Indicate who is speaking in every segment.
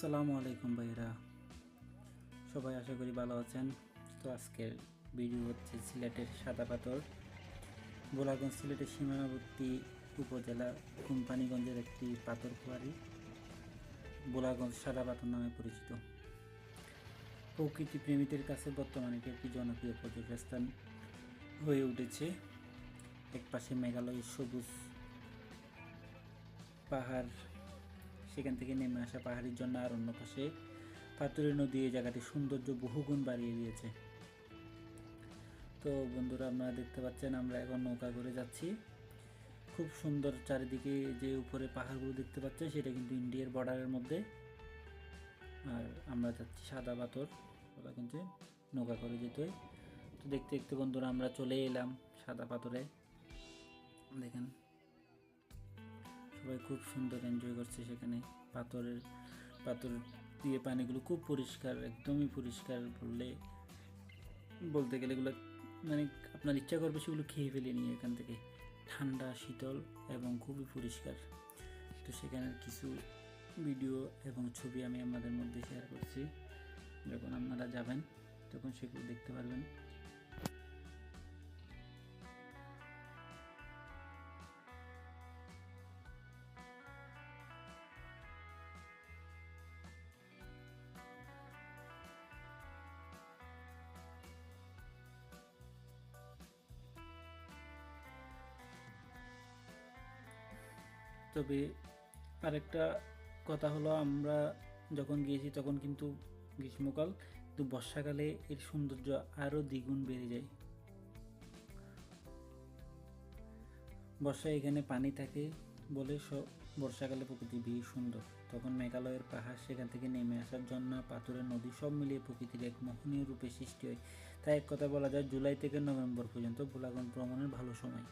Speaker 1: আসসালামু আলাইকুম ভাইরা সবাই আশা করি ভালো আছেন। তো আজকের ভিডিও হচ্ছে সিলেটের সাদা পাথর। বোলাগঞ্জ সিলেটের সীমানাবর্তী উপজেলা কোম্পানিগঞ্জের একটি পাথর কুয়ারি বোলাগঞ্জ সাদা পাথর নামে পরিচিত। প্রকৃতি প্রেমীদের কাছে বর্তমানে এটি একটি জনপ্রিয় পর্যটন স্থান হয়ে উঠেছে। একপাশে মেঘালয়ের সবুজ পাহাড় সেখান থেকে নেমে আসা পাহাড়ির জন্য আর অন্য পাশে পাথরের নদী, এই জায়গাটি সৌন্দর্য বহুগুণ বাড়িয়ে দিয়েছে। তো বন্ধুরা, আপনারা দেখতে পাচ্ছেন, আমরা এখন নৌকা করে যাচ্ছি। খুব সুন্দর চারিদিকে যে উপরে পাহাড়গুলো দেখতে পাচ্ছেন, সেটা কিন্তু ইন্ডিয়ার বর্ডারের মধ্যে। আর আমরা যাচ্ছি সাদা পাথর, ওরা কিন্তু নৌকা করে যেতে। তো দেখতে দেখতে বন্ধুরা, আমরা চলে এলাম সাদা পাথরে। দেখেন সবাই খুব সুন্দর এনজয় করছে সেখানে। পাথরের, পাথর দিয়ে পানিগুলো খুব পরিষ্কার, একদমই পরিষ্কার বললে, বলতে গেলে এগুলো মানে আপনার ইচ্ছা করবে সেগুলো খেয়ে ফেলে নিয়ে এখান থেকে। ঠান্ডা, শীতল এবং খুবই পরিষ্কার। তো সেখানের কিছু ভিডিও এবং ছবি আমি আপনাদের মধ্যে শেয়ার করছি। যখন আপনারা যাবেন, তখন সেগুলো দেখতে পারবেন। তবে আরেকটা কথা হলো, আমরা যখন গিয়েছি তখন কিন্তু গ্রীষ্মকাল, কিন্তু বর্ষাকালে এর সৌন্দর্য আরও দ্বিগুণ বেড়ে যায়। বর্ষায় এখানে পানি থাকে বলে বর্ষাকালে প্রকৃতি বেশ সুন্দর। তখন মেঘালয়ের পাহাড় সেখান থেকে নেমে আসার জন্য পাথরের নদী সব মিলিয়ে প্রকৃতির এক মোহনীয় রূপে সৃষ্টি হয়। তাই এক কথা বলা যায়, জুলাই থেকে নভেম্বর পর্যন্ত ভোলাগঞ্জ ভ্রমণের ভালো সময়।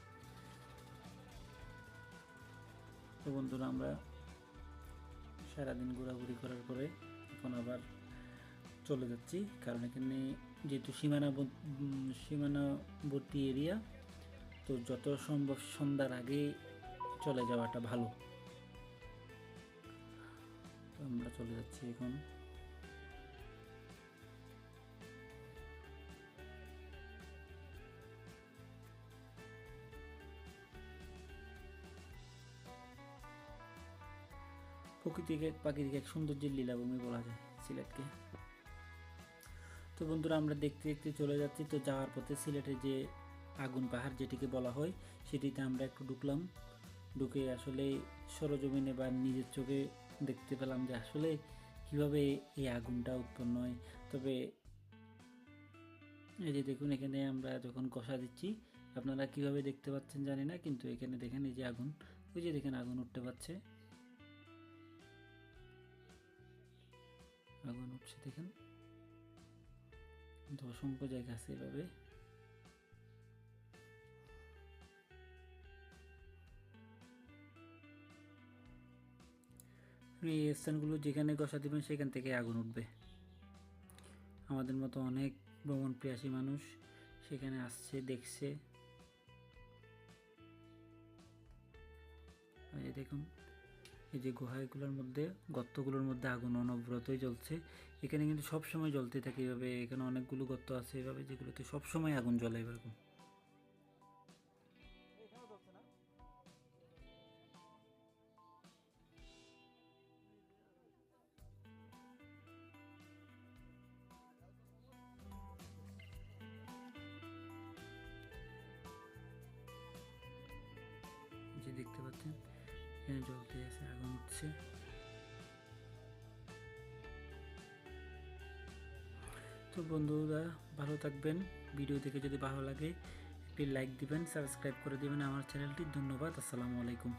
Speaker 1: তো বন্ধুরা, আমরা সারাদিন ঘোরাঘুরি করার পরে এখন আবার চলে যাচ্ছি। কারণ এখানে যেহেতু সীমানা সীমানাবর্তী এরিয়া, তো যত সম্ভব সন্ধ্যার আগে চলে যাওয়াটা ভালো। তো আমরা চলে যাচ্ছি এখন। প্রকৃতিকে প্রাকৃতিক এক সৌন্দর্যের লীলাভূমি বলা যায় সিলেটকে। তো বন্ধুরা, আমরা দেখতে দেখতে চলে যাচ্ছি। তো যাওয়ার পথে সিলেটে যে আগুন পাহাড় যেটিকে বলা হয়, সেটিতে আমরা একটু ঢুকলাম। ঢুকে আসলে সরজমিনে বা নিজের চোখে দেখতে পেলাম যে আসলে কীভাবে এই আগুনটা উৎপন্ন হয়। তবে এই যে দেখুন, এখানে আমরা যখন কষা দিচ্ছি, আপনারা কীভাবে দেখতে পাচ্ছেন জানি না, কিন্তু এখানে দেখেন এই যে আগুন। ওই যে দেখেন, আগুন উঠতে পারছে। আগুন উঠছে দেখেন। কিন্তু অসংখ্য জায়গা আছে এভাবে। এই স্থানগুলো যেখানে গসা দিবেন, সেখান থেকে আগুন উঠবে। আমাদের মতো অনেক ভ্রমণ প্রিয়াসী মানুষ সেখানে আসছে, দেখছে। দেখুন এই যে গুহাগুলোর মধ্যে, গর্তগুলোর মধ্যে আগুন অনবরতই জ্বলছে। এখানে কিন্তু সব সময় জ্বলতে থাকে এভাবে। এখানে অনেকগুলো গর্ত আছে এভাবে যেগুলোতে সব সময় আগুন জ্বলে এরকম যে দেখতে পাচ্ছেন এখানে দিয়ে আছে আগুন উঠছে। তো বন্ধুরা, ভালো থাকবেন। ভিডিও দেখে যদি ভালো লাগে, একটি লাইক দিবেন, সাবস্ক্রাইব করে দিবেন আমার চ্যানেলটি। ধন্যবাদ, আসসালামু আলাইকুম।